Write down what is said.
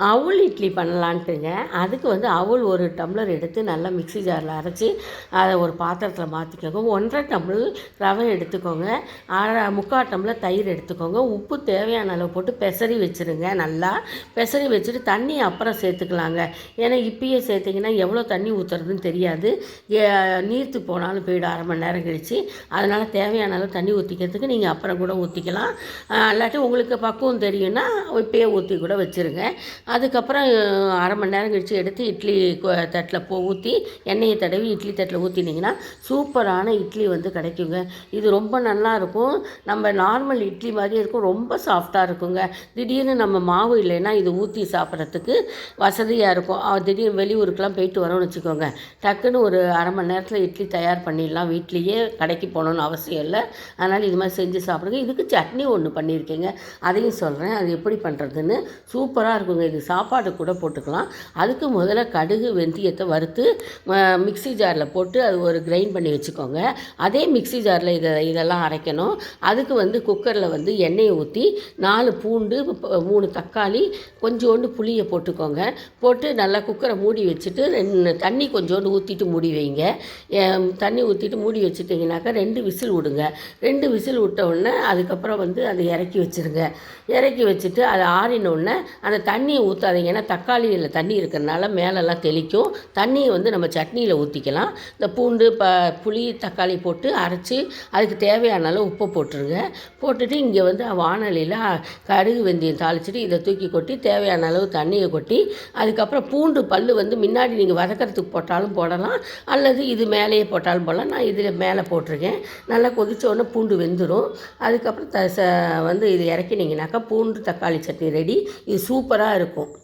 அவுள் இட்லி பண்ணலான்ட்டுங்க. அதுக்கு வந்து அவுள் ஒரு டம்ளர் எடுத்து நல்லா மிக்ஸி ஜாரில் அரைச்சி அதை ஒரு பாத்திரத்தில் மாற்றிக்கோங்க ஒன்றரை டம்ளர் ரவை எடுத்துக்கோங்க. அரை முக்கால் டம்ளர் தயிர் எடுத்துக்கோங்க. உப்பு தேவையான அளவு போட்டு பெசரி வச்சுருங்க. நல்லா பெசரி வச்சுட்டு தண்ணி அப்புறம் சேர்த்துக்கலாங்க. ஏன்னா இப்பயே சேர்த்திங்கன்னா எவ்வளோ தண்ணி ஊற்றுறதுன்னு தெரியாது. ஏ- நீர்த்து போனாலும் போயிடும். அரை மணி நேரம் கழிச்சு. அதனால் தேவையான அளவு தண்ணி ஊற்றிக்கிறதுக்கு நீங்கள் அப்புறம் கூட ஊற்றிக்கலாம் இல்லாட்டி உங்களுக்கு பக்குவம் தெரியும்னா இப்பயே ஊற்றி கூட வச்சுருங்க. அதுக்கப்புறம் அரை மணி நேரம் கழித்து எடுத்து இட்லி தட்டில் போ ஊற்றி எண்ணெயை தடவி இட்லி தட்டில் ஊற்றினீங்கன்னா சூப்பரான இட்லி வந்து கிடைக்குங்க. இது ரொம்ப நல்லா இருக்கும். நம்ம நார்மல் இட்லி மாதிரி இருக்கும். ரொம்ப சாஃப்டாக இருக்குங்க. திடீர்னு நம்ம மாவு இல்லைன்னா இது ஊற்றி சாப்பிட்றதுக்கு வசதியாக இருக்கும். திடீர்னு வெளியூருக்கெலாம் போயிட்டு வரோம்னு வச்சுக்கோங்க. டக்குன்னு ஒரு அரை மணி நேரத்தில் இட்லி தயார் பண்ணிடலாம். வீட்லேயே கடைக்கு போகணுன்னு அவசியம் இல்லை. அதனால் இது மாதிரி செஞ்சு சாப்பிடுங்க. இதுக்கு சட்னி ஒன்று பண்ணியிருக்கேங்க. அதையும் சொல்கிறேன் அது எப்படி பண்ணுறதுன்னு சூப்பராக இருக்குங்க இது. சாப்பாடு கூட போட்டுக்கலாம். அதுக்கு முதல்ல கடுகு வெந்தயத்தை வறுத்து மிக்சி மிக்ஸி ஜாரில் போட்டு அது ஒரு கிரைண்ட் பண்ணி வச்சுக்கோங்க. அதே மிக்ஸி ஜாரில் இதை இதெல்லாம் அரைக்கணும். அதுக்கு வந்து குக்கரில் வந்து எண்ணெயை ஊற்றி நாலு பூண்டு மூணு தக்காளி கொஞ்சோண்டு புளியை போட்டுக்கோங்க. போட்டு நல்லா குக்கரை மூடி வச்சுட்டு ரெண்டு தண்ணி கொஞ்சோண்டு ஊற்றிட்டு மூடி வைங்க. தண்ணி ஊற்றிட்டு மூடி வச்சுட்டிங்கனாக்கா ரெண்டு விசில் விடுங்க. ரெண்டு விசில் விட்ட உடனே அதுக்கப்புறம் வந்து அதை இறக்கி வச்சுருங்க. இறக்கி வச்சுட்டு அதை ஆறின உடனே அந்த தண்ணியை ஊற்றாதீங்க ஏன்னா தக்காளியில் தண்ணி இருக்கிறனால மேலெல்லாம் தெளிக்கும். தண்ணியை வந்து நம்ம சட்னியில் ஊற்றிக்கலாம் இந்த பூண்டு ப புளி தக்காளி போட்டு அரைச்சி அதுக்கு தேவையான அளவு உப்பு போட்டுருங்க. போட்டுட்டு இங்கே வந்து வானலியில் கடுகு வெந்தயம் தாளிச்சிட்டு இதை தூக்கி கொட்டி தேவையான அளவு தண்ணியை கொட்டி அதுக்கப்புறம் பூண்டு பல் வந்து முன்னாடி நீங்கள் வதக்கிறதுக்கு போட்டாலும் போடலாம். அல்லது இது மேலேயே போட்டாலும் போடலாம். நான் இதில் மேலே போட்டிருக்கேன். நல்லா கொதிச்ச பூண்டு வெந்துடும் அதுக்கப்புறம் த ச வந்து இது இறக்கினீங்கனாக்கா பூண்டு தக்காளி சட்னி ரெடி. இது சூப்பராக இருக்கும். இருக்கும்